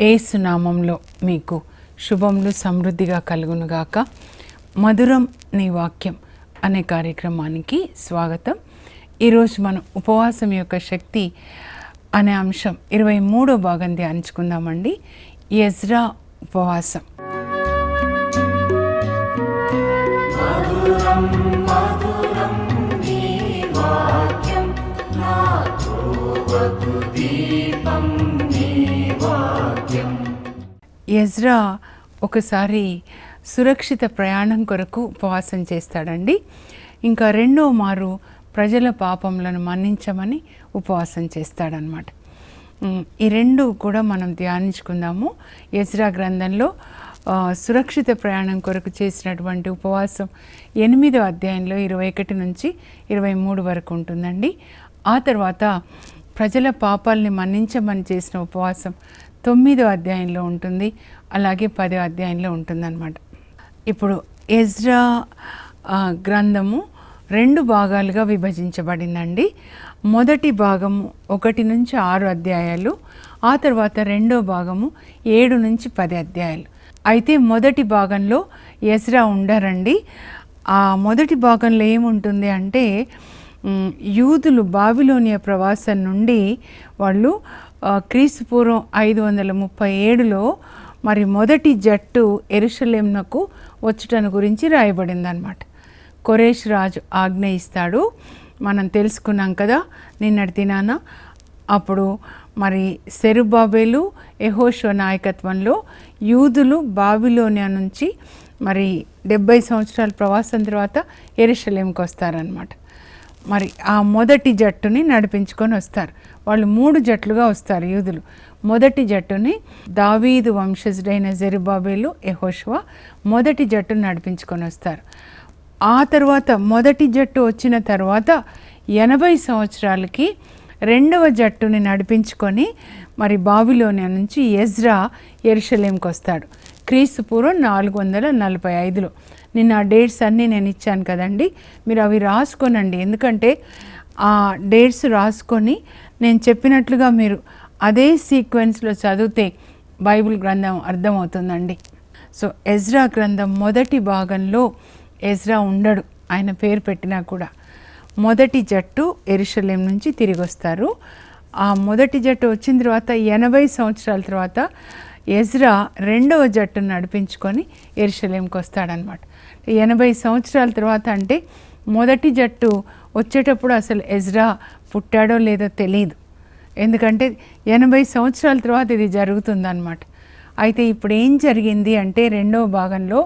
ఏసునామంలో మీకు శుభములు సమృద్ధిగా కలుగునుగాక. మధురం నీ వాక్యం అనే కార్యక్రమానికి స్వాగతం. ఈరోజు మనం ఉపవాసం యొక్క శక్తి అనే అంశం ఇరవై మూడో భాగం ధ్యానించుకుందామండి. ఎజ్రా ఉపవాసం. ఎజ్రా ఒకసారి సురక్షిత ప్రయాణం కొరకు ఉపవాసం చేస్తాడండి. ఇంకా రెండో మారు ప్రజల పాపములను మన్నించమని ఉపవాసం చేస్తాడనమాట ఈ రెండు కూడా మనం ధ్యానించుకుందాము. ఎజ్రా గ్రంథంలో సురక్షిత ప్రయాణం కొరకు చేసినటువంటి ఉపవాసం ఎనిమిదో అధ్యాయంలో ఇరవై ఒకటి నుంచి ఇరవై మూడు వరకు ఉంటుందండి. ఆ తర్వాత ప్రజల పాపాలని మన్నించమని చేసిన ఉపవాసం తొమ్మిదో అధ్యాయంలో ఉంటుంది. అలాగే పది అధ్యాయంలో ఉంటుందన్నమాట. ఇప్పుడు ఎజ్రా గ్రంథము రెండు భాగాలుగా విభజించబడిందండి. మొదటి భాగము ఒకటి నుంచి ఆరు అధ్యాయాలు ఆ తర్వాత రెండో భాగము ఏడు నుంచి పది అధ్యాయాలు. అయితే మొదటి భాగంలో ఎజ్రా ఉండరండి. ఆ మొదటి భాగంలో ఏముంటుంది అంటే యూదులు బాబిలోనియా ప్రవాసం నుండి వాళ్ళు క్రీస్తుపూర్వం క్రీస్తు పూర్వం ఐదు వందల ముప్పై ఏడులో మరి మొదటి జట్టు ఎరుషలేంనకు వచ్చుటను గురించి రాయబడిందనమాట కొరేష్ రాజు ఆజ్ఞ ఇస్తాడు. మనం తెలుసుకున్నాం కదా నిన్నటి దినాన. అప్పుడు మరి సెరుబాబేలు ఎహోషో నాయకత్వంలో యూదులు బాబిలోనియా నుంచి మరి డెబ్బై సంవత్సరాల ప్రవాసం తర్వాత ఎరుషలేంకి వస్తారనమాట మరి ఆ మొదటి జట్టుని నడిపించుకొని వస్తారు. వాళ్ళు మూడు జట్లుగా వస్తారు యూదులు. మొదటి జట్టుని దావీదు వంశజుడైన జెరుబాబేలు యెహోషువ మొదటి జట్టును నడిపించుకొని వస్తారు. ఆ తర్వాత మొదటి జట్టు వచ్చిన తర్వాత ఎనభై సంవత్సరాలకి రెండవ జట్టుని నడిపించుకొని మరి బావిలోని నుంచి ఎజ్రా ఎరుషలేంకి వస్తాడు. క్రీస్తు పూర్వం నాలుగు వందల నలభై ఐదులో. నిన్న ఆ డేట్స్ అన్నీ నేను ఇచ్చాను కదండి. మీరు అవి రాసుకోనండి. ఎందుకంటే ఆ డేట్స్ రాసుకొని నేను చెప్పినట్లుగా మీరు అదే సీక్వెన్స్లో చదివితే బైబిల్ గ్రంథం అర్థమవుతుందండి. సో ఎజ్రా గ్రంథం మొదటి భాగంలో ఎజ్రా ఉండడు ఆయన పేరు పెట్టినా కూడా. మొదటి జట్టు ఎరుషలేం నుంచి తిరిగి వస్తారు. ఆ మొదటి జట్టు వచ్చిన తర్వాత ఎనభై సంవత్సరాల తర్వాత ఎజ్రా రెండవ జట్టును నడిపించుకొని ఎరుషలేంకి వస్తాడనమాట ఎనభై సంవత్సరాల తర్వాత అంటే మొదటి జట్టు వచ్చేటప్పుడు అసలు ఎజ్రా పుట్టాడో లేదో తెలియదు ఎందుకంటే ఎనభై సంవత్సరాల తర్వాత ఇది జరుగుతుందన్నమాట. అయితే ఇప్పుడు ఏం జరిగింది అంటే రెండవ భాగంలో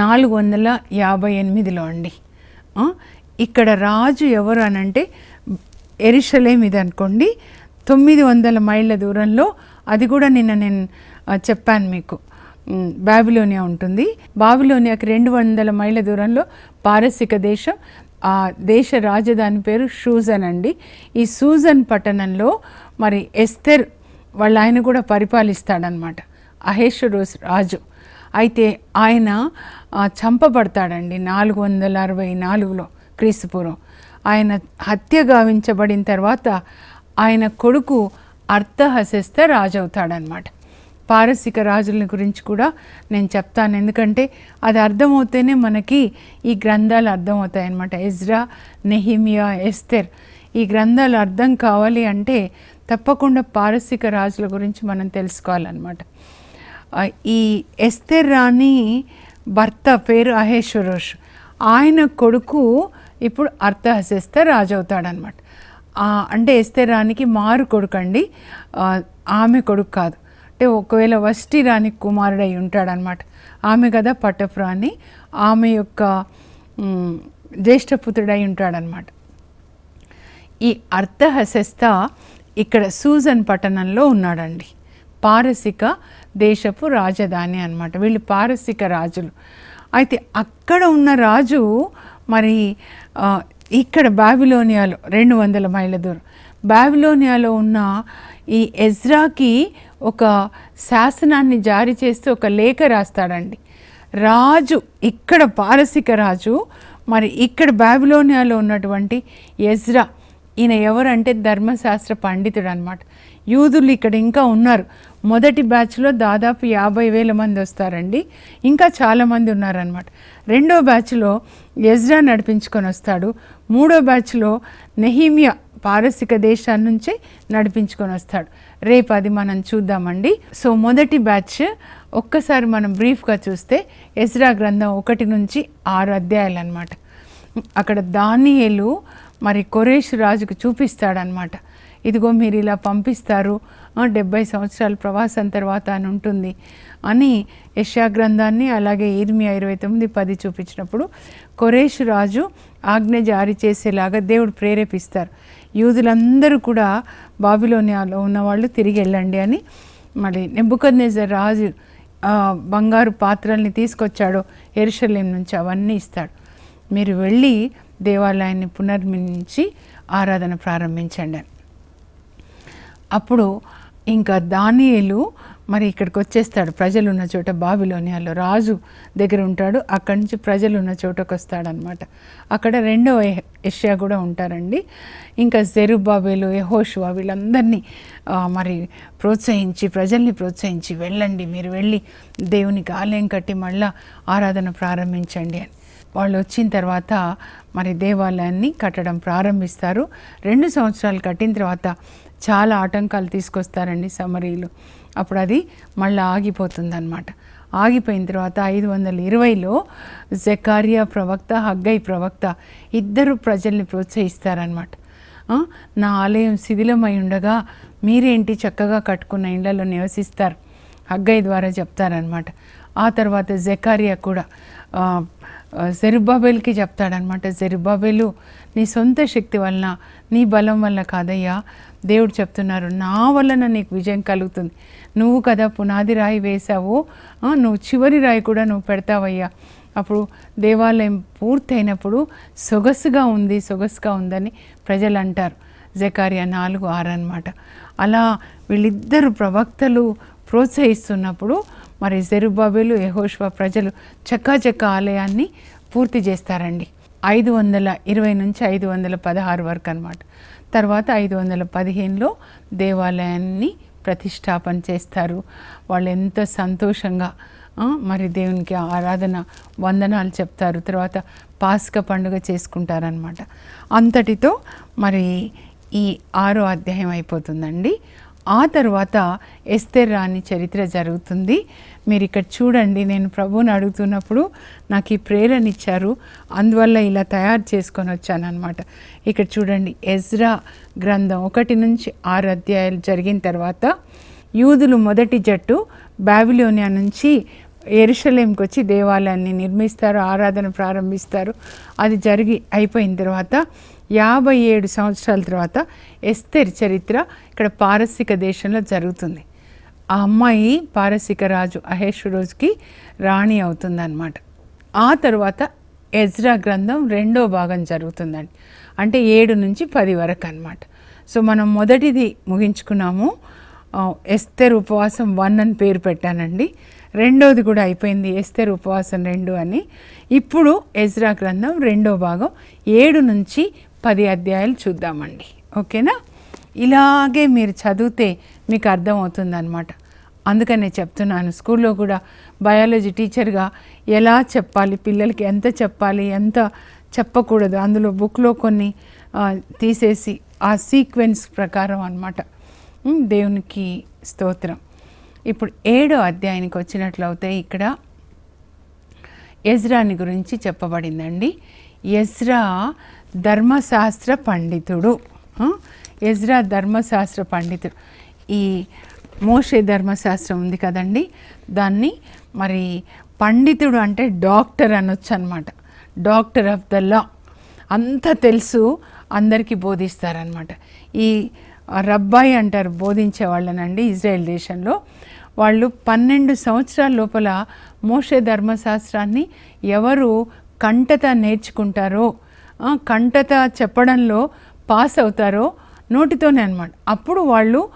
నాలుగు వందల యాభై ఎనిమిదిలో అండి. ఇక్కడ రాజు ఎవరు అని అంటే ఎరిషలేం ఇది అనుకోండి. తొమ్మిది వందల మైళ్ళ దూరంలో అది కూడా నిన్న నేను చెప్పాను మీకు. బాబిలోనియా ఉంటుంది. బాబిలోనియాకి రెండు వందల మైళ్ళ దూరంలో పారసిక దేశం ఆ దేశ రాజధాని పేరు షూజన్ అండి. ఈ సూజన్ పట్టణంలో మరి ఎస్తెర్ వాళ్ళ ఆయన కూడా పరిపాలిస్తాడనమాట అహేశ్వరోస్ రాజు. అయితే ఆయన చంపబడతాడండి నాలుగు వందల అరవై నాలుగులో క్రీస్తుపూర్వం. ఆయన హత్య గావించబడిన తర్వాత ఆయన కొడుకు అర్థహశస్త రాజు అవుతాడనమాట పారసిక రాజుల గురించి కూడా నేను చెప్తాను. ఎందుకంటే అది అర్థమవుతేనే మనకి ఈ గ్రంథాలు అర్థమవుతాయి అన్నమాట ఎజ్రా నెహిమియా ఎస్తెర్. ఈ గ్రంథాలు అర్థం కావాలి అంటే తప్పకుండా పారసిక రాజుల గురించి మనం తెలుసుకోవాలన్నమాట. ఈ ఎస్తెర్ రాణి భర్త పేరు అహేశ్వరోష్. ఆయన కొడుకు ఇప్పుడు అర్థహశస్త రాజు అవుతాడనమాట అంటే ఎస్తెర్ రాణికి మారు కొడుకండి. ఆమె కొడుకు కాదు. అంటే ఒకవేళ వష్టి రాణి కుమారుడై ఉంటాడనమాట ఆమె కదా పట్టపురాణి ఆమె యొక్క జ్యేష్ఠపుత్రుడై ఉంటాడనమాట ఈ అర్థహశస్త ఇక్కడ సూజన్ పట్టణంలో ఉన్నాడండి. పారసిక దేశపు రాజధాని అన్నమాట. వీళ్ళు పారసిక రాజులు. అయితే అక్కడ ఉన్న రాజు మరి ఇక్కడ బాబిలోనియాలో రెండు వందల మైళ్ళ దూరం. బాబిలోనియాలో ఉన్న ఈ ఎజ్రాకి ఒక శాసనాన్ని జారీ చేస్తూ ఒక లేఖ రాస్తాడండి. రాజు ఇక్కడ పారసిక రాజు మరి ఇక్కడ బాబిలోనియాలో ఉన్నటువంటి ఎజ్రా ఈయన ఎవరంటే ధర్మశాస్త్ర పండితుడు అనమాట యూదులు ఇక్కడ ఇంకా ఉన్నారు. మొదటి బ్యాచ్లో దాదాపు యాభై వేల మంది వస్తారండి. ఇంకా చాలామంది ఉన్నారనమాట రెండో బ్యాచ్లో ఎజ్రా నడిపించుకొని వస్తాడు. మూడో బ్యాచ్లో నెహీమియా పారసిక దేశానుంచే నడిపించుకొని వస్తాడు. రేపు అది మనం చూద్దామండి. సో మొదటి బ్యాచ్ ఒక్కసారి మనం బ్రీఫ్గా చూస్తే ఎజ్రా గ్రంథం ఒకటి నుంచి ఆరు అధ్యాయాలు అనమాట అక్కడ దానియేలు మరి కొరేష్ రాజుకు చూపిస్తాడనమాట ఇదిగో మీరు ఇలా పంపిస్తారు డెబ్బై సంవత్సరాల ప్రవాసం తర్వాత అని ఉంటుంది అని యశా గ్రంథాన్ని అలాగే ఇర్మియా ఇరవై తొమ్మిది పది చూపించినప్పుడు కొరేష్ రాజు ఆజ్ఞ జారీ చేసేలాగా దేవుడు ప్రేరేపిస్తారు. యూదులందరూ కూడా బాబిలోనియాలో ఉన్నవాళ్ళు తిరిగి వెళ్ళండి అని మరి నెబ్బుకద్నేజర్ రాజు బంగారు పాత్రల్ని తీసుకొచ్చాడు ఎరుషలేం నుంచి అవన్నీ ఇస్తాడు. మీరు వెళ్ళి దేవాలయాన్ని పునర్మించి ఆరాధన ప్రారంభించండి అప్పుడు ఇంకా దానియేలు మరి ఇక్కడికి వచ్చేస్తాడు ప్రజలు ఉన్న చోట బాబిలోనియాలో రాజు దగ్గర ఉంటాడు. అక్కడి నుంచి ప్రజలు ఉన్న చోటకు వస్తాడనమాట అక్కడ రెండవ యష్యా కూడా ఉంటారండి. ఇంకా జెరుబాబేలు యహోషువా వీళ్ళందరినీ మరి ప్రోత్సహించి ప్రజల్ని ప్రోత్సహించి వెళ్ళండి. మీరు వెళ్ళి దేవునికి ఆలయం కట్టి మళ్ళా ఆరాధన ప్రారంభించండి అని. వాళ్ళు వచ్చిన తర్వాత మరి దేవాలయాన్ని కట్టడం ప్రారంభిస్తారు. రెండు సంవత్సరాలు కట్టిన తర్వాత చాలా ఆటంకాలు తీసుకొస్తారండి సమరీలు అప్పుడు అది మళ్ళీ ఆగిపోతుందన్నమాట. ఆగిపోయిన తర్వాత ఐదు వందల ఇరవైలో జకారియా ప్రవక్త హగ్గై ప్రవక్త ఇద్దరు ప్రజల్ని ప్రోత్సహిస్తారనమాట నా ఆలయం శిథిలమై ఉండగా మీరేంటి చక్కగా కట్టుకున్న ఇండ్లలో నివసిస్తారు? హగ్గై ద్వారా చెప్తారనమాట ఆ తర్వాత జకారియా కూడా ఆ, చెప్తాడనమాట జెరుబ్బాబేలు నీ సొంత శక్తి వలన నీ బలం వల్ల కాదయ్యా. దేవుడు చెప్తున్నారు నా వలన నీకు విజయం కలుగుతుంది. నువ్వు కదా పునాది రాయి వేశావు. నువ్వు చివరి రాయి కూడా నువ్వు పెడతావయ్యా. అప్పుడు దేవాలయం పూర్తయినప్పుడు సొగసుగా ఉంది సొగసుగా ఉందని ప్రజలు అంటారు జకారియా నాలుగు ఆరు అనమాట అలా వీళ్ళిద్దరు ప్రవక్తలు ప్రోత్సహిస్తున్నప్పుడు మరి జెరుబాబేలు యహోష్వా ప్రజలు చక్కాచక్క ఆలయాన్ని పూర్తి చేస్తారండి. ఐదు వందల ఇరవై నుంచి ఐదు వందల పదహారు వరకు అనమాట తర్వాత ఐదు వందల పదిహేనులో దేవాలయాన్ని ప్రతిష్టాపన చేస్తారు. వాళ్ళు ఎంత సంతోషంగా మరి దేవునికి ఆరాధన వందనాలు చెప్తారు. తర్వాత పాస్క పండుగ చేసుకుంటారనమాట అంతటితో మరి ఈ ఆరో అధ్యాయం అయిపోతుందండి. ఆ తర్వాత ఎస్తెర్ రాణి చరిత్ర జరుగుతుంది. మీరు ఇక్కడ చూడండి నేను ప్రభువుని అడుగుతున్నప్పుడు నాకు ఈ ప్రేరణ ఇచ్చారు. అందువల్ల ఇలా తయారు చేసుకొని వచ్చానమాట ఇక్కడ చూడండి ఎజ్రా గ్రంథం ఒకటి నుంచి ఆరు అధ్యాయాలు జరిగిన తర్వాత యూదులు మొదటి జట్టు బాబిలోనియా నుంచి ఎరుషలేంకి వచ్చి దేవాలయాన్ని నిర్మిస్తారు ఆరాధన ప్రారంభిస్తారు. అది జరిగి అయిపోయిన తర్వాత యాభై ఏడు సంవత్సరాల తర్వాత ఎస్తెర్ చరిత్ర ఇక్కడ పారసిక దేశంలో జరుగుతుంది. ఆ అమ్మాయి పారసిక రాజు అహేషురోజుకి రాణి అవుతుందన్నమాట. ఆ తర్వాత ఎజ్రా గ్రంథం రెండో భాగం జరుగుతుందండి. అంటే ఏడు నుంచి పది వరకు అన్నమాట. సో మనం మొదటిది ముగించుకున్నాము. ఎస్తెర్ ఉపవాసం వన్ అని పేరు పెట్టానండి. రెండోది కూడా అయిపోయింది ఎస్తెర్ ఉపవాసం రెండు అని. ఇప్పుడు ఎజ్రా గ్రంథం రెండో భాగం ఏడు నుంచి పది అధ్యాయాలు చూద్దామండి. ఓకేనా? ఇలాగే మీరు చదివితే మీకు అర్థమవుతుందన్నమాట. అందుకనే చెప్తున్నాను స్కూల్లో కూడా బయాలజీ టీచర్గా ఎలా చెప్పాలి పిల్లలకి ఎంత చెప్పాలి ఎంత చెప్పకూడదు అందులో బుక్లో కొన్ని తీసేసి ఆ సీక్వెన్స్ ప్రకారం అన్నమాట. దేవునికి స్తోత్రం. ఇప్పుడు ఏడో అధ్యాయానికి వచ్చినట్లయితే ఇక్కడ ఎజ్రాని గురించి చెప్పబడిందండి. ఎజ్రా ధర్మశాస్త్ర పండితుడు. ఎజ్రా ధర్మశాస్త్ర పండితుడు. ఈ మోషే ధర్మశాస్త్రం ఉంది కదండి. దాన్ని మరి పండితుడు అంటే డాక్టర్ అనొచ్చు అనమాట డాక్టర్ ఆఫ్ ద లా. అంత తెలుసు అందరికీ బోధిస్తారనమాట. ఈ రబ్బాయి అంటారు బోధించే వాళ్ళనండి ఇజ్రాయెల్ దేశంలో. వాళ్ళు పన్నెండు సంవత్సరాల లోపల మోషే ధర్మశాస్త్రాన్ని ఎవరు కంటత నేర్చుకుంటారో కంటత చెప్పడంలో పాస్ అవుతారో నోటితోనే అనమాట అప్పుడు వాళ్ళు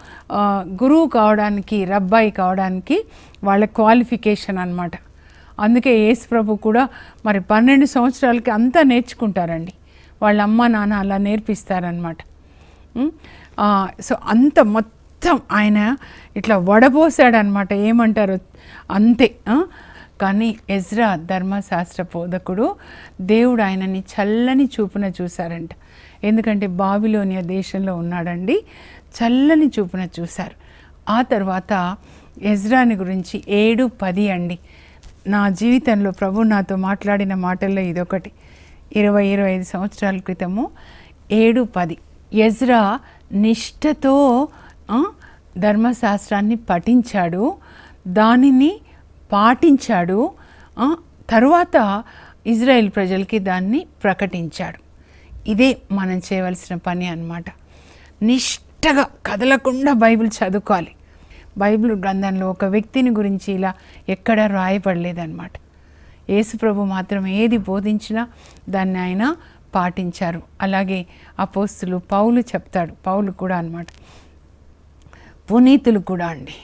గురువు కావడానికి రబ్బాయి కావడానికి వాళ్ళ క్వాలిఫికేషన్ అనమాట అందుకే యేసు ప్రభు కూడా మరి పన్నెండు సంవత్సరాలకి అంతా నేర్చుకుంటారండి. వాళ్ళ అమ్మ నాన్న అలా నేర్పిస్తారనమాట సో అంత మొత్తం ఆయన ఇట్లా వడపోసాడనమాట ఏమంటారు అంతే కానీ ఎజ్రా ధర్మశాస్త్ర బోధకుడు దేవుడు ఆయనని చల్లని చూపున చూశారంట. ఎందుకంటే బాబిలోనియా దేశంలో ఉన్నాడండి చల్లని చూపున చూశారు. ఆ తర్వాత ఎజ్రాని గురించి ఏడు పది అండి. నా జీవితంలో ప్రభు నాతో మాట్లాడిన మాటల్లో ఇదొకటి. ఇరవై ఇరవై ఐదు సంవత్సరాల క్రితము ఏడు పది. ఎజ్రా నిష్ఠతో ధర్మశాస్త్రాన్ని పఠించాడు. దానిని పాటించాడు తరువాత ఇజ్రాయెల్ ప్రజలకి దాన్ని ప్రకటించాడు. ఇదే మనం చేయవలసిన పని అనమాట నిష్టగా కదలకుండా బైబిల్ చదువుకోవాలి. బైబిల్ గ్రంథంలో ఒక వ్యక్తిని గురించి ఇలా ఎక్కడా రాయబడలేదన్నమాట. యేసుప్రభు మాత్రం ఏది బోధించినా దాన్ని ఆయన పాటించారు. అలాగే అపోస్తులు పౌలు చెప్తాడు. పౌలు కూడా అనమాట పునీతులు కూడా అండి.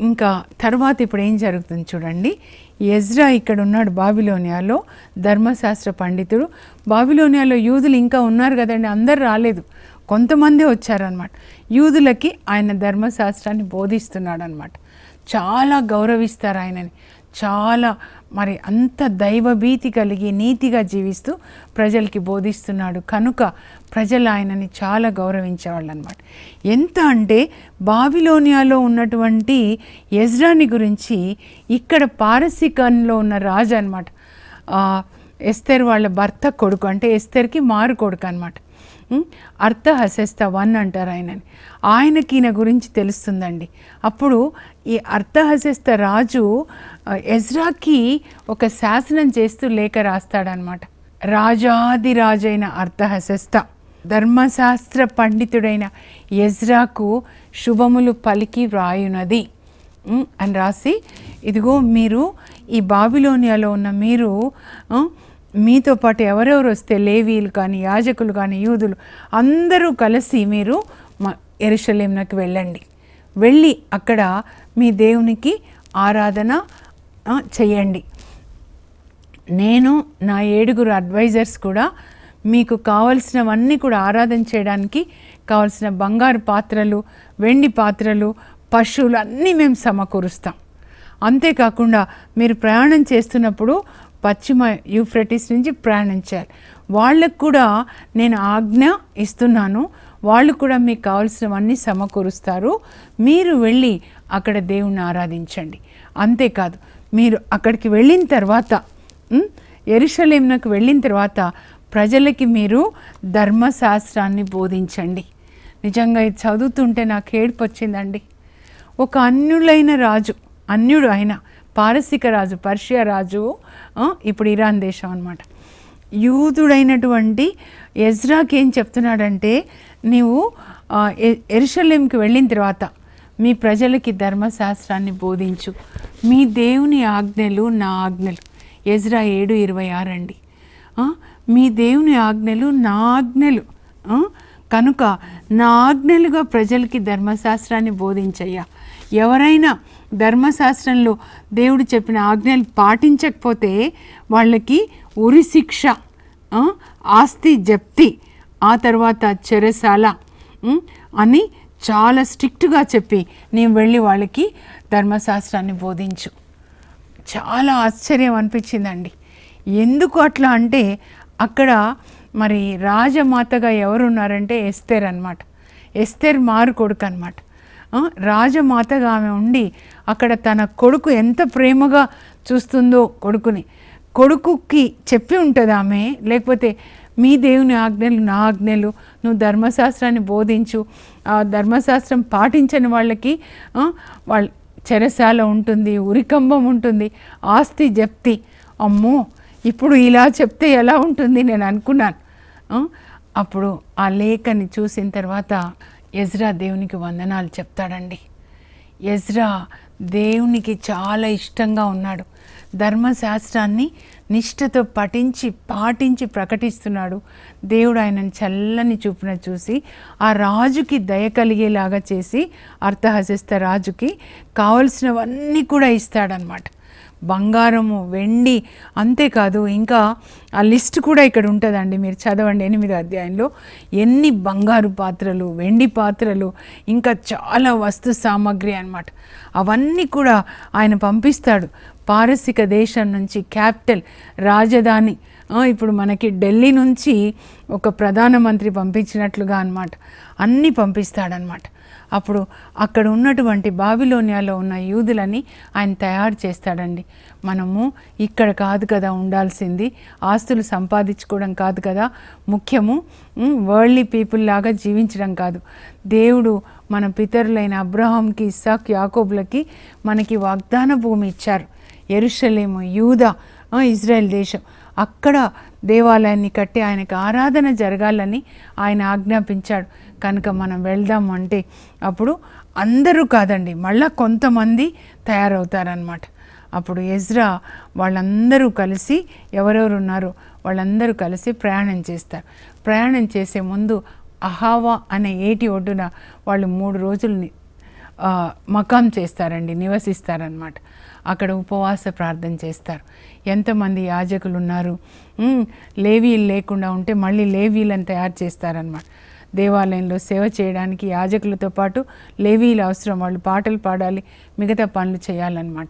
ఇంకా తర్వాత ఇప్పుడు ఏం జరుగుతుంది చూడండి. ఎజ్రా ఇక్కడ ఉన్నాడు బాబిలోనియాలో ధర్మశాస్త్ర పండితుడు. బాబిలోనియాలో యూదులు ఇంకా ఉన్నారు కదండి అందరు రాలేదు. కొంతమంది వచ్చారనమాట యూదులకి ఆయన ధర్మశాస్త్రాన్ని బోధిస్తున్నాడు అనమాట చాలా గౌరవిస్తారు ఆయనని. చాలా మరి అంత దైవభీతి కలిగి నీతిగా జీవిస్తూ ప్రజలకి బోధిస్తున్నాడు. కనుక ప్రజలు ఆయనని చాలా గౌరవించేవాళ్ళు అనమాట ఎంత అంటే బాబిలోనియాలో ఉన్నటువంటి యజ్రాని గురించి ఇక్కడ పారసికంలో ఉన్న రాజు అనమాట. ఎస్తేర్ వాళ్ళ భర్త కొడుకు అంటే ఎస్తేర్కి మారు కొడుకు అనమాట. అర్థహసస్త వన్ అంటారు ఆయనని. ఆయనకి ఈయన గురించి తెలుస్తుందండి. అప్పుడు ఈ అర్థహసస్త రాజు ఎజ్రాకి ఒక శాసనం చేస్తూ లేఖ రాస్తాడనమాట. రాజాది రాజైన అర్థహసస్త ధర్మశాస్త్ర పండితుడైన ఎజ్రాకు శుభములు పలికి వ్రాయునది. అని రాసి ఇదిగో మీరు ఈ బాబిలోనియాలో ఉన్న మీరు మీతో పాటు ఎవరెవరు వస్తే లేవీలు కానీ యాజకులు కానీ యూదులు అందరూ కలిసి మీరు మా ఎరుషలేంకి వెళ్ళండి. వెళ్ళి అక్కడ మీ దేవునికి ఆరాధన చేయండి. నేను నా ఏడుగురు అడ్వైజర్స్ కూడా మీకు కావలసినవన్నీ కూడా ఆరాధన చేయడానికి కావలసిన బంగారు పాత్రలు వెండి పాత్రలు పశువులు అన్నీ మేము సమకూరుస్తాం. అంతేకాకుండా మీరు ప్రయాణం చేస్తున్నప్పుడు పశ్చిమ యూఫ్రటిస్ నుంచి ప్రయాణించారు. వాళ్ళకు కూడా నేను ఆజ్ఞ ఇస్తున్నాను. వాళ్ళు కూడా మీకు కావాల్సినవన్నీ సమకూరుస్తారు. మీరు వెళ్ళి అక్కడ దేవుణ్ణి ఆరాధించండి. అంతేకాదు మీరు అక్కడికి వెళ్ళిన తర్వాత ఉమ్, వెళ్ళిన తర్వాత ప్రజలకి మీరు ధర్మశాస్త్రాన్ని బోధించండి. నిజంగా ఇది చదువుతుంటే నాకు ఏడుపు వచ్చిందండి ఒక అన్యులైన రాజు అన్యుడు అయినా పారసిక రాజు పర్షియా రాజు ఇప్పుడు ఇరాన్ దేశం అనమాట యూదుడైనటువంటి ఎజ్రాకి ఏం చెప్తున్నాడంటే నీవు ఎ- ఎరుషలేంకి వెళ్ళిన తర్వాత మీ ప్రజలకి ధర్మశాస్త్రాన్ని బోధించు. మీ దేవుని ఆజ్ఞలు నా ఆజ్ఞలు. ఎజ్రా ఏడు ఇరవై ఆరు అండి. మీ దేవుని ఆజ్ఞలు నా ఆజ్ఞలు. కనుక నా ఆజ్ఞలుగా ప్రజలకి ధర్మశాస్త్రాన్ని బోధించయ్యా. ఎవరైనా ధర్మశాస్త్రంలో దేవుడు చెప్పిన ఆజ్ఞలు పాటించకపోతే వాళ్ళకి ఉరి శిక్ష ఆస్తి జప్తి ఆ తర్వాత చెరసాల అని చాలా స్ట్రిక్ట్గా చెప్పి నేను వెళ్ళి వాళ్ళకి ధర్మశాస్త్రాన్ని బోధించు. చాలా ఆశ్చర్యం అనిపించిందండి. ఎందుకు అట్లా అంటే అక్కడ మరి రాజమాతగా ఎవరు ఉన్నారంటే ఎస్తేర్ అనమాట ఎస్తేర్ మారు కొడుకు అనమాట రాజమాతగా ఆమె ఉండి అక్కడ తన కొడుకు ఎంత ప్రేమగా చూస్తుందో కొడుకుని. కొడుకుకి చెప్పి ఉంటుంది ఆమె లేకపోతే మీ దేవుని ఆజ్ఞలు నా ఆజ్ఞలు నువ్వు ధర్మశాస్త్రాన్ని బోధించు ఆ ధర్మశాస్త్రం పాటించని వాళ్ళకి వాళ్ళ చెరసాల ఉంటుంది ఉరికంబం ఉంటుంది ఆస్తి జప్తి. అమ్మో ఇప్పుడు ఇలా చెప్తే ఎలా ఉంటుంది నేను అనుకున్నాను. అప్పుడు ఆ లేఖని చూసిన తర్వాత ఎజ్రా దేవునికి వందనాలు చెప్తాడండి. ఎజ్రా దేవునికి చాలా ఇష్టంగా ఉన్నాడు. ధర్మశాస్త్రాన్ని నిష్ఠతో పఠించి పాటించి ప్రకటిస్తున్నాడు. దేవుడు ఆయనను చల్లని చూపున చూసి ఆ రాజుకి దయ కలిగేలాగా చేసి అర్థహసిస్త రాజుకి కావలసినవన్నీ కూడా ఇస్తాడనమాట బంగారము వెండి అంతేకాదు ఇంకా ఆ లిస్ట్ కూడా ఇక్కడ ఉంటుందండి. మీరు చదవండి ఎనిమిది అధ్యాయంలో. ఎన్ని బంగారు పాత్రలు వెండి పాత్రలు ఇంకా చాలా వస్తు సామాగ్రి అన్నమాట. అవన్నీ కూడా ఆయన పంపిస్తాడు. పారసిక దేశం నుంచి క్యాపిటల్ రాజధాని ఇప్పుడు మనకి ఢిల్లీ నుంచి ఒక ప్రధానమంత్రి పంపించినట్లుగా అనమాట అన్నీ పంపిస్తాడనమాట అప్పుడు అక్కడ ఉన్నటువంటి బాబిలోనియాలో ఉన్న యూదులని ఆయన తయారు చేస్తాడండి. మనము ఇక్కడ కాదు కదా ఉండాల్సింది ఆస్తులు సంపాదించుకోవడం కాదు కదా ముఖ్యము వరల్డ్లీ పీపుల్ లాగా జీవించడం కాదు. దేవుడు మన పితరులైన అబ్రహాంకి ఇస్సాక్ యాకోబులకి మనకి వాగ్దాన భూమి ఇచ్చారు. ఎరుషలేము యూదా ఇజ్రాయెల్ దేశం. అక్కడ దేవాలయాన్ని కట్టి ఆయనకు ఆరాధన జరగాలని ఆయన ఆజ్ఞాపించాడు. కనుక మనం వెళ్దాం అంటే అప్పుడు అందరూ కాదండి మళ్ళా కొంతమంది తయారవుతారనమాట అప్పుడు ఎజ్రా వాళ్ళందరూ కలిసి ఎవరెవరు ఉన్నారో వాళ్ళందరూ కలిసి ప్రయాణం చేస్తారు. ప్రయాణం చేసే ముందు అహావా అనే ఏటి ఒడ్డున వాళ్ళు మూడు రోజులు మకాం చేస్తారండి నివసిస్తారనమాట అక్కడ ఉపవాస ప్రార్థన చేస్తారు. ఎంతమంది యాజకులు ఉన్నారు లేవీలు లేకుండా ఉంటే మళ్ళీ లేవీలను తయారు చేస్తారనమాట దేవాలయంలో సేవ చేయడానికి యాజకులతో పాటు లేవీలు అవసరం వాళ్ళు పాటలు పాడాలి మిగతా పనులు చేయాలన్నమాట.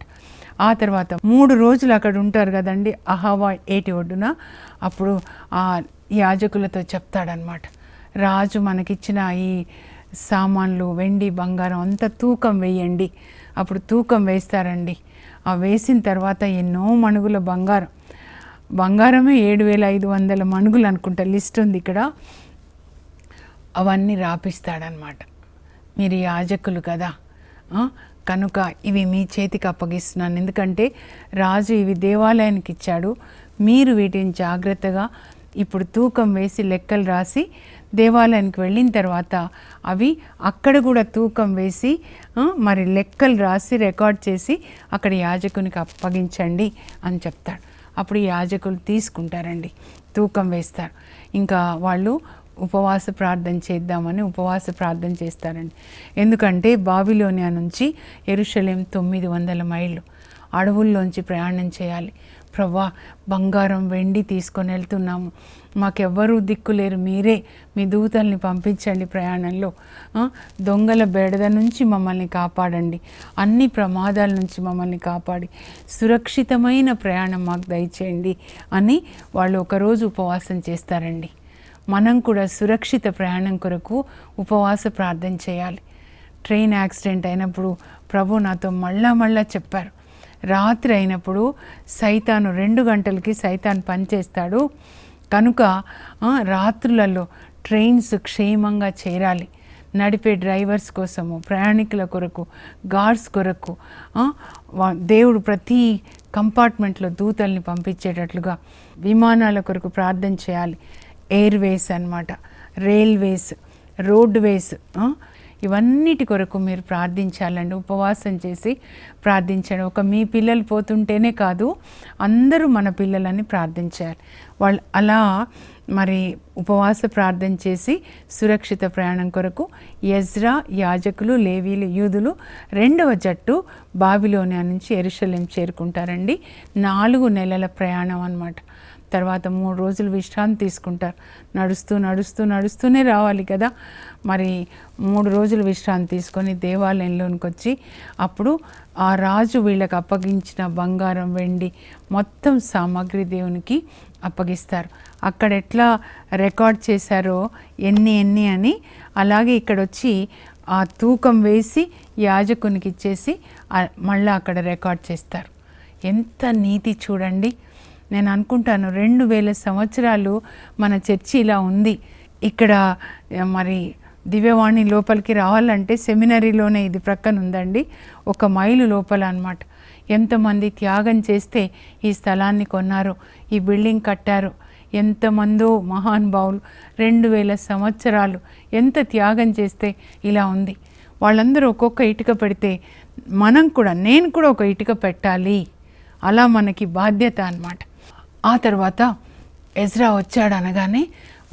ఆ తర్వాత మూడు రోజులు అక్కడ ఉంటారు కదండి అహవా ఏటి ఒడ్డున. అప్పుడు ఆ యాజకులతో చెప్తాడనమాట రాజు మనకిచ్చిన ఈ సామాన్లు వెండి బంగారం అంతా తూకం వేయండి. అప్పుడు తూకం వేస్తారండి. ఆ వేసిన తర్వాత ఎన్నో మణుగుల బంగారం. బంగారమే ఏడు వేల ఐదు వందల మణుగులు అనుకుంటా లిస్ట్ ఉంది ఇక్కడ. అవన్నీ రాపిస్తాడనమాట మీరు యాజకులు కదా. కనుక ఇవి మీ చేతికి అప్పగిస్తున్నాను. ఎందుకంటే రాజు ఇవి దేవాలయానికి ఇచ్చాడు. మీరు వీటిని జాగ్రత్తగా ఇప్పుడు తూకం వేసి లెక్కలు రాసి దేవాలయానికి వెళ్ళిన తర్వాత అవి అక్కడ కూడా తూకం వేసి మరి లెక్కలు రాసి రికార్డ్ చేసి అక్కడ యాజకునికి అప్పగించండి అని చెప్తాడు. అప్పుడు యాజకులు తీసుకుంటారండి తూకం వేస్తారు. ఇంకా వాళ్ళు ఉపవాస ప్రార్థన చేద్దామని ఉపవాస ప్రార్థన చేస్తారండి. ఎందుకంటే బావిలోనియా నుంచి ఎరుషలేం తొమ్మిది వందల మైళ్ళు అడవుల్లోంచి ప్రయాణం చేయాలి. ప్రభా బంగారం వెండి తీసుకొని వెళ్తున్నాము. మాకెవ్వరూ దిక్కులేరు మీరే మీ దూతల్ని పంపించండి ప్రయాణంలో. దొంగల బెడద నుంచి మమ్మల్ని కాపాడండి. అన్ని ప్రమాదాల నుంచి మమ్మల్ని కాపాడి. సురక్షితమైన ప్రయాణం మాకు దయచేయండి అని వాళ్ళు ఒకరోజు ఉపవాసం చేస్తారండి. మనం కూడా సురక్షిత ప్రయాణం కొరకు ఉపవాస ప్రార్థన చేయాలి. ట్రైన్ యాక్సిడెంట్ అయినప్పుడు ప్రభు నాతో మళ్ళా మళ్ళా చెప్పారు. రాత్రి అయినప్పుడు సైతాను రెండు గంటలకి సైతాన్ పనిచేస్తాడు కనుక రాత్రులలో ట్రైన్స్ క్షేమంగా చేరాలి. నడిపే డ్రైవర్స్ కోసము ప్రయాణికుల కొరకు గార్డ్స్ కొరకు దేవుడు ప్రతి కంపార్ట్మెంట్లో దూతల్ని పంపించేటట్లుగా విమానాల కొరకు ప్రార్థన చేయాలి. ఎయిర్వేస్ అన్నమాట. రైల్వేస్ రోడ్వేస్ ఇవన్నిటి కొరకు మీరు ప్రార్థించాలండి ఉపవాసం చేసి ప్రార్థించండి. ఒక మీ పిల్లలు పోతుంటేనే కాదు అందరూ మన పిల్లలని ప్రార్థించాలి. వాళ్ళు అలా మరి ఉపవాస ప్రార్థన చేసి సురక్షిత ప్రయాణం కొరకు యజ్రా యాజకులు లేవీలు యూదులు రెండవ జట్టు బావిలోనే నుంచి ఎరుషలేం చేరుకుంటారండి. నాలుగు నెలల ప్రయాణం అన్నమాట. తర్వాత మూడు రోజులు విశ్రాంతి తీసుకుంటారు. నడుస్తూ నడుస్తూ నడుస్తూనే రావాలి కదా. మరి మూడు రోజులు విశ్రాంతి తీసుకొని దేవాలయంలోనికి వచ్చి అప్పుడు ఆ రాజు వీళ్ళకి అప్పగించిన బంగారం వెండి మొత్తం సామాగ్రి దేవునికి అప్పగిస్తారు. అక్కడ ఎట్లా రికార్డ్ చేశారో ఎన్ని ఎన్ని అని అలాగే ఇక్కడ వచ్చి ఆ తూకం వేసి యాజకునికి ఇచ్చేసి మళ్ళీ అక్కడ రికార్డ్ చేస్తారు. ఎంత నీతి చూడండి. నేను అనుకుంటాను రెండు వేల సంవత్సరాలు మన చర్చి ఇలా ఉంది. ఇక్కడ మరి దివ్యవాణి లోపలికి రావాలంటే సెమినరీలోనే ఇది ప్రక్కన ఉందండి. ఒక మైలు లోపల అన్నమాట. ఎంతమంది త్యాగం చేస్తే ఈ స్థలాన్ని కొన్నారు ఈ బిల్డింగ్ కట్టారు ఎంతమందో మహానుభావులు రెండు వేల సంవత్సరాలు ఎంత త్యాగం చేస్తే ఇలా ఉంది. వాళ్ళందరూ ఒక్కొక్క ఇటుక పెడితే మనం కూడా నేను కూడా ఒక ఇటుక పెట్టాలి. అలా మనకి బాధ్యత అన్నమాట. ఆ తర్వాత ఎజ్రా వచ్చాడు అనగానే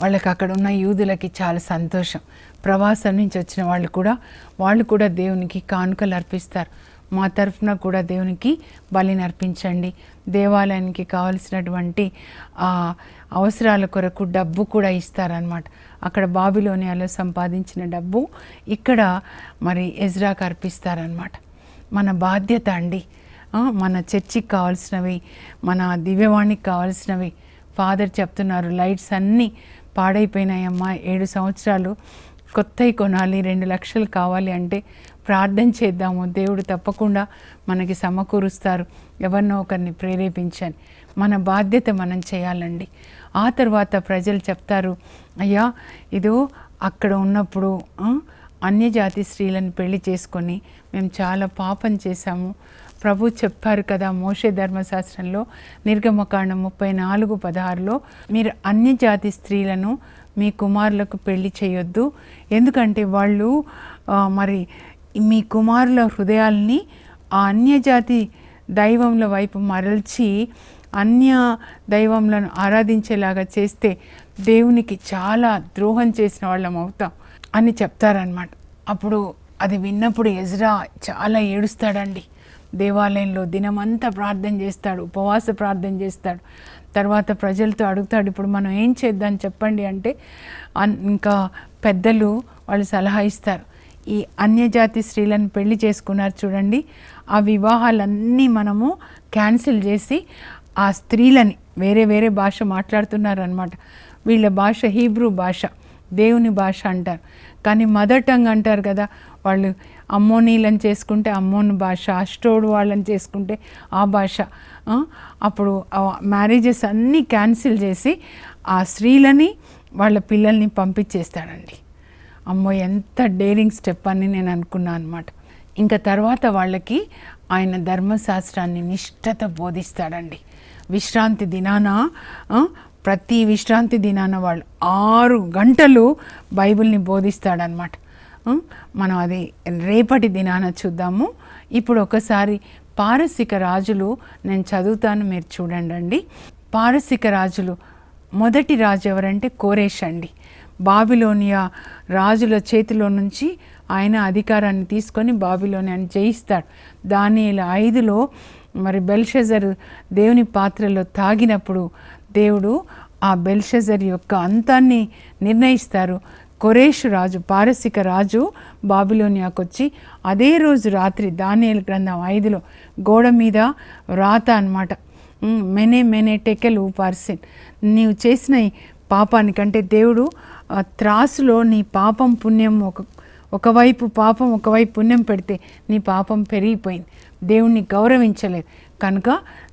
వాళ్ళకి అక్కడ ఉన్న యూదులకి చాలా సంతోషం. ప్రవాసం నుంచి వచ్చిన వాళ్ళు కూడా వాళ్ళు కూడా దేవునికి కానుకలు అర్పిస్తారు. మా తరఫున కూడా దేవునికి బలిని అర్పించండి. దేవాలయానికి కావలసినటువంటి అవసరాల కొరకు డబ్బు కూడా ఇస్తారనమాట అక్కడ బాబిలోనియాలో సంపాదించిన డబ్బు ఇక్కడ మరి ఎజ్రాకు అర్పిస్తారనమాట మన బాధ్యత అండి. మన చర్చికి కావాల్సినవి మన దివ్యవాణికి కావాల్సినవి. ఫాదర్ చెప్తున్నారు లైట్స్ అన్నీ పాడైపోయినాయమ్మా. ఏడు సంవత్సరాలు కొత్తవి కొనాలి రెండు లక్షలు కావాలి అంటే ప్రార్థన చేద్దాము. దేవుడు తప్పకుండా మనకి సమకూరుస్తారు. ఎవరినో ఒకరిని ప్రేరేపించని మన బాధ్యత మనం చేయాలండి. ఆ తర్వాత ప్రజలు చెప్తారు అయ్యా ఇదో అక్కడ ఉన్నప్పుడు అన్యజాతి స్త్రీలను పెళ్ళి చేసుకొని మేము చాలా పాపం చేశాము. ప్రభు చెప్పారు కదా మోషే ధర్మశాస్త్రంలో నిర్గమకాండం ముప్పై నాలుగు పదహారులో మీరు అన్యజాతి స్త్రీలను మీ కుమారులకు పెళ్ళి చేయొద్దు. ఎందుకంటే వాళ్ళు మరి మీ కుమారుల హృదయాల్ని ఆ అన్యజాతి దైవముల వైపు మరల్చి అన్య దైవములను ఆరాధించేలాగా చేస్తే దేవునికి చాలా ద్రోహం చేసిన వాళ్ళం అవుతాం అని చెప్తారనమాట అప్పుడు అది విన్నప్పుడు ఎజ్రా చాలా ఏడుస్తాడండి. దేవాలయంలో దినమంతా ప్రార్థన చేస్తాడు ఉపవాస ప్రార్థన చేస్తాడు. తర్వాత ప్రజలతో అడుగుతాడు ఇప్పుడు మనం ఏం చేద్దాం చెప్పండి అంటే ఇంకా పెద్దలు వాళ్ళు సలహా ఇస్తారు. ఈ అన్యజాతి స్త్రీలను పెళ్ళి చేసుకున్నారు చూడండి. ఆ వివాహాలన్నీ మనము క్యాన్సిల్ చేసి ఆ స్త్రీలని వేరే వేరే భాష మాట్లాడుతున్నారనమాట వీళ్ళ భాష హీబ్రూ భాష దేవుని భాష అంటారు. కానీ మదర్ టంగ్ అంటారు కదా వాళ్ళు అమ్మోనీలను చేసుకుంటే అమ్మోని భాష అష్టోడు వాళ్ళని చేసుకుంటే ఆ భాష. అప్పుడు మ్యారేజెస్ అన్నీ క్యాన్సిల్ చేసి ఆ స్త్రీలని వాళ్ళ పిల్లల్ని పంపించేస్తాడండి. అమ్మో ఎంత డేరింగ్ స్టెప్ అని నేను అనుకున్నాను అనమాట ఇంకా తర్వాత వాళ్ళకి ఆయన ధర్మశాస్త్రాన్ని నిష్ఠత బోధిస్తాడండి. విశ్రాంతి దినాన ప్రతి విశ్రాంతి దినాన వాళ్ళు ఆరు గంటలు బైబిల్ని బోధిస్తాడనమాట మనం అది రేపటి దినాన చూద్దాము. ఇప్పుడు ఒకసారి పారసిక రాజులు నేను చదువుతాను మీరు చూడండి అండి పారసిక రాజులు మొదటి రాజు ఎవరంటే కోరేష్ అండి. బాబిలోనియా రాజుల చేతిలో నుంచి ఆయన అధికారాన్ని తీసుకొని బాబిలోనియాని జయిస్తాడు. దానిల ఐదులో మరి బెల్షెజర్ దేవుని పాత్రలో తాగినప్పుడు దేవుడు ఆ బెల్షెజర్ యొక్క అంతాన్ని నిర్ణయిస్తారు. కొరేషు రాజు పారసిక రాజు బాబిలోనియాకు వచ్చి అదే రోజు రాత్రి దానియేలు గ్రంథం ఐదులో గోడ మీద వ్రాత అన్నమాట. మెనే మెనే టెకెల్ పార్సిన్ నీవు చేసిన పాపానికంటే దేవుడు త్రాసులో నీ పాపం పుణ్యం ఒక ఒకవైపు పాపం ఒకవైపు పుణ్యం పెడితే నీ పాపం పెరిగిపోయింది. దేవుణ్ణి గౌరవించలేదు. కనుక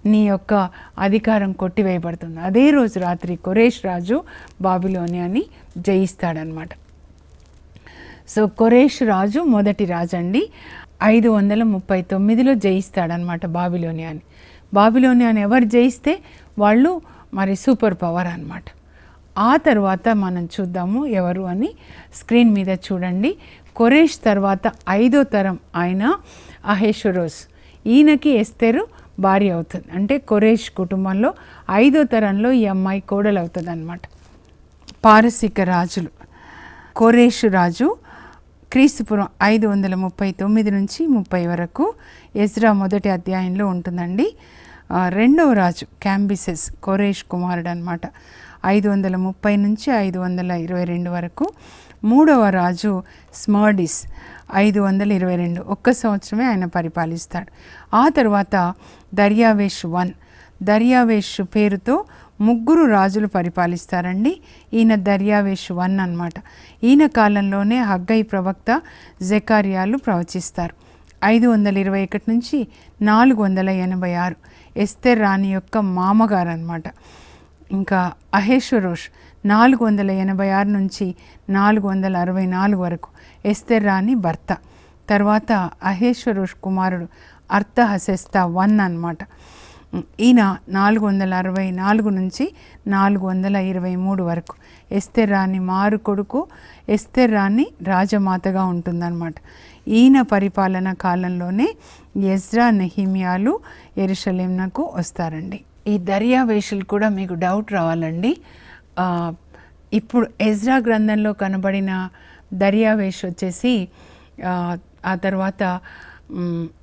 నీ యొక్క అధికారం కొట్టివేయబడుతుంది. అదే రోజు రాత్రి కొరేష్ రాజు బాబిలోనియాని జయిస్తాడనమాట సో కొరేష్ రాజు మొదటి రాజు అండి ఐదు వందల ముప్పై తొమ్మిదిలో జయిస్తాడనమాట బాబిలోనియాని. బాబిలోనియాని ఎవరు జయిస్తే వాళ్ళు మరి సూపర్ పవర్ అనమాట ఆ తర్వాత మనం చూద్దాము ఎవరు అని స్క్రీన్ మీద చూడండి. కొరేష్ తర్వాత ఐదో తరం ఆయన అహేశ్వరోస్ ఈయనకి ఎస్తేరు భార్య అవుతుంది. అంటే కొరేష్ కుటుంబంలో ఐదో తరంలో ఈ అమ్మాయి కోడలు అవుతుంది అనమాట పారసిక రాజులు. కోరేషు రాజు క్రీస్తుపురం ఐదు వందల ముప్పై తొమ్మిది నుంచి ముప్పై వరకు ఎజ్రా మొదటి అధ్యాయంలో ఉంటుందండి. రెండవ రాజు క్యాంబిసెస్ కోరేష్ కుమారుడు అనమాట ఐదు వందల ముప్పై నుంచి ఐదు వందల ఇరవై రెండు వరకు. మూడవ రాజు స్మర్డిస్. ఐదు వందల ఇరవై రెండు. ఒక్క సంవత్సరమే ఆయన పరిపాలిస్తాడు. ఆ తర్వాత దర్యావేష్ వన్. దర్యావేష్ పేరుతో ముగ్గురు రాజులు పరిపాలిస్తారండి. ఈయన దర్యావేష్ వన్ అన్నమాట. ఈయన కాలంలోనే హగ్గై ప్రవక్త జెకారియాలు ప్రవచిస్తారు. ఐదు వందల ఇరవై ఒకటి నుంచి నాలుగు వందల ఎనభై ఆరు. ఎస్తెర్ రాణి యొక్క మామగారు అనమాట ఇంకా అహేశ్వరోష్ నాలుగు వందల ఎనభై ఆరు నుంచి నాలుగు వందల అరవై నాలుగు వరకు. ఎస్తెర్ రాణి భర్త. తర్వాత అహేశ్వరుష్ కుమారుడు అర్థహసెస్త వన్ అనమాట ఈయన నాలుగు వందల అరవై నాలుగు నుంచి నాలుగు వందల ఇరవై మూడు వరకు ఎస్తెర్ రాణి మారు కొడుకు ఎస్తెర్ రాణి రాజమాతగా ఉంటుందన్నమాట. ఈయన పరిపాలన కాలంలోనే ఎజ్రా నెహిమియాలు ఎరుషలేంనకు వస్తారండి. ఈ దర్యావేషులు కూడా మీకు డౌట్ రావాలండి. ఇప్పుడు ఎజ్రా గ్రంథంలో కనబడిన దర్యావేష్ వచ్చేసి ఆ, తర్వాత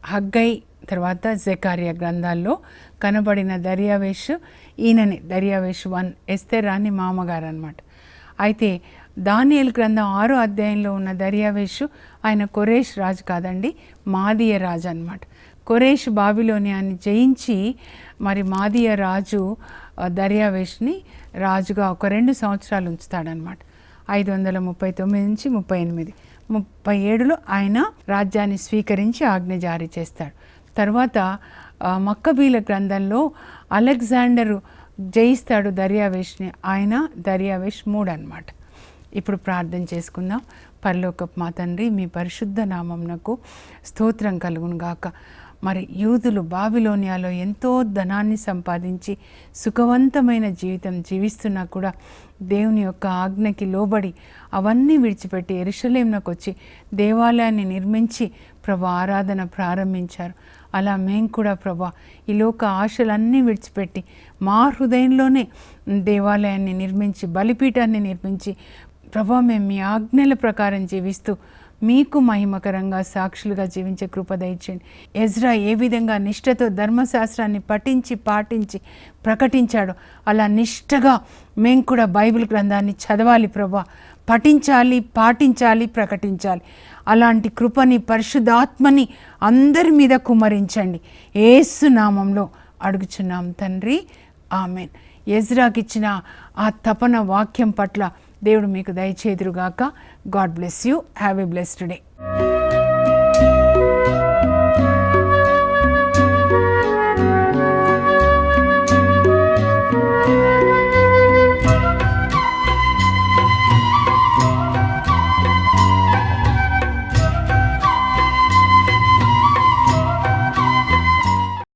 హగ్గై తర్వాత జెకారియా గ్రంథాల్లో కనబడిన దర్యావేష్ ఈయనని దర్యావేష్ వన్ ఎస్తెరాని మామగారు అనమాట అయితే దానియల్ గ్రంథం ఆరో అధ్యాయంలో ఉన్న దర్యావేషు ఆయన కొరేష్ రాజు కాదండి మాదియ రాజు అనమాట. కొరేష్ బాబిలోనియాన్ని జయించి మరి మాదియ రాజు దర్యావేష్ని రాజుగా ఒక రెండు సంవత్సరాలు ఉంచుతాడనమాట. ఐదు వందల ముప్పై తొమ్మిది నుంచి ముప్పై ఎనిమిది. ముప్పై ఏడులో ఆయన రాజ్యాన్ని స్వీకరించి ఆజ్ఞ జారీ చేస్తాడు. తర్వాత మక్కబీల గ్రంథంలో అలెగ్జాండరు జయిస్తాడు దర్యావేష్ని. ఆయన దర్యావేష్ మూడు అనమాట ఇప్పుడు ప్రార్థన చేసుకుందాం. పరలోకపు మా తండ్రి మీ పరిశుద్ధ నామంనకు స్తోత్రం కలుగును గాక మరి యూదులు బాబిలోనియాలో ఎంతో ధనాన్ని సంపాదించి సుఖవంతమైన జీవితం జీవిస్తున్నా కూడా దేవుని యొక్క ఆజ్ఞకి లోబడి అవన్నీ విడిచిపెట్టి ఎరుషలేంనకు వచ్చి దేవాలయాన్ని నిర్మించి ప్రభు ఆరాధన ప్రారంభించారు. అలా మేము కూడా ప్రభా ఈ లోక ఆశలన్నీ విడిచిపెట్టి మా హృదయంలోనే దేవాలయాన్ని నిర్మించి బలిపీఠాన్ని నిర్మించి ప్రభా మేము మీ ఆజ్ఞల ప్రకారం జీవిస్తూ మీకు మహిమకరంగా సాక్షులుగా జీవించే కృప దయచేయండి. ఎజ్రా ఏ విధంగా నిష్ఠతో ధర్మశాస్త్రాన్ని పఠించి పాటించి ప్రకటించాడో అలా నిష్ఠగా మేము కూడా బైబిల్ గ్రంథాన్ని చదవాలి ప్రభా. పఠించాలి పాటించాలి ప్రకటించాలి. అలాంటి కృపని పరిశుద్ధాత్మని అందరి మీద కుమ్మరించండి. ఏసు నామంలో అడుగుచున్నాం తండ్రి. ఆమెన్. ఎజ్రాకిచ్చిన ఆ తపన వాక్యం పట్ల దేవుడు మీకు దయచేదురుగాక God bless you have a blessed day